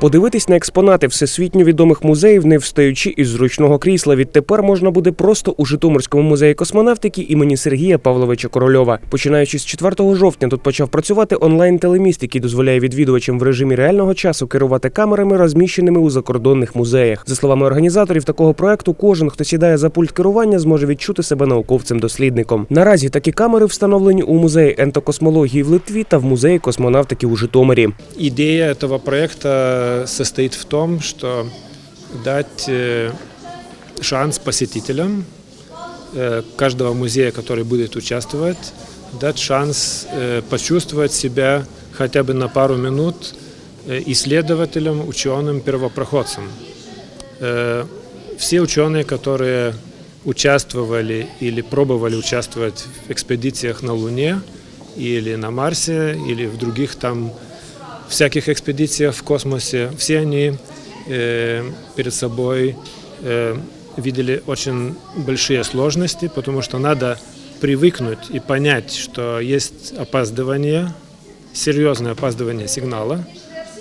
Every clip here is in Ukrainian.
Подивитись на експонати всесвітньо відомих музеїв, не встаючи із зручного крісла. Відтепер можна буде просто у Житомирському музеї космонавтики імені Сергія Павловича Корольова. Починаючи з 4 жовтня, тут почав працювати онлайн-телеміст, який дозволяє відвідувачам в режимі реального часу керувати камерами, розміщеними у закордонних музеях. За словами організаторів такого проекту, кожен, хто сідає за пульт керування, зможе відчути себе науковцем-дослідником. Наразі такі камери встановлені у музеї ентокосмології в Литві та в музеї космонавтики у Житомирі. Идея этого проекта состоит в том, что дать э, шанс посетителям э, каждого музея, который будет участвовать, дать шанс э, почувствовать себя хотя бы на пару минут э, исследователем, ученым, первопроходцем. Э, Все ученые, которые участвовали или пробовали участвовать в экспедициях на Луне или на Марсе или в других там всяких экспедициях в космосе, все они э, перед собой э, видели очень большие сложности, потому что надо привыкнуть и понять, что есть опаздывание, серьезное опаздывание сигнала.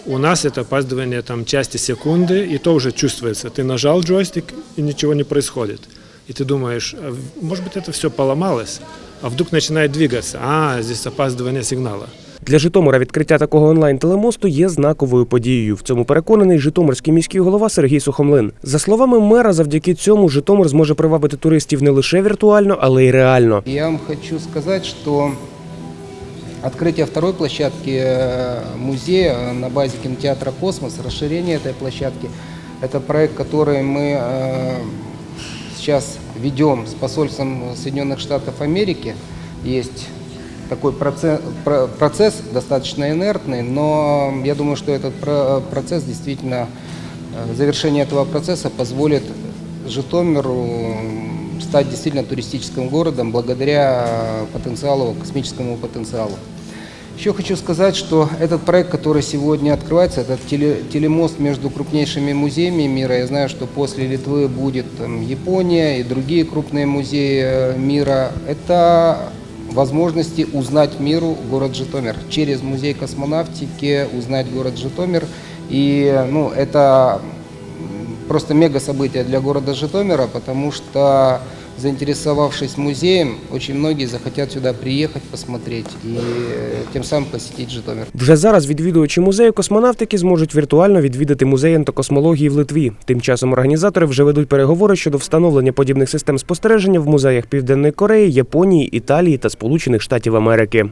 У нас это опаздывание там части секунды, и то уже чувствуется. Ты нажал джойстик, и ничего не происходит. И ты думаешь, а может быть это все поломалось, а вдруг начинает двигаться. А, здесь опаздывание сигнала. Для Житомира відкриття такого онлайн-телемосту є знаковою подією. В цьому переконаний Житомирський міський голова Сергій Сухомлин. За словами мера, завдяки цьому Житомир зможе привабити туристів не лише віртуально, але й реально. Я вам хочу сказать, что открытие второй площадки э, музея на базе кинотеатра «Космос», расширение этой площадки, это проект, который мы э, сейчас ведем с посольством Соединенных Штатов Америки. Есть такой процесс, процесс достаточно инертный, но я думаю, что этот про- процесс действительно, э, завершение этого процесса позволит Житомиру стать действительно туристическим городом благодаря потенциалу, космическому потенциалу. Еще хочу сказать, что этот проект, который сегодня открывается, это теле- телемост между крупнейшими музеями мира. Я знаю, что после Литвы будет там, Япония и другие крупные музеи э, мира. Это возможности узнать миру город Житомир. Через музей космонавтики узнать город Житомир. И ну, это просто мега событие для города Житомира, потому что заинтересовавшись музеем, очень многие захотят сюда приехать, посмотреть и тим тем самым посетить Житомир. Вже зараз відвідувачі музею космонавтики зможуть віртуально відвідати музей ентокосмології в Литві. Тим часом організатори вже ведуть переговори щодо встановлення подібних систем спостереження в музеях Південної Кореї, Японії, Італії та Сполучених Штатів Америки.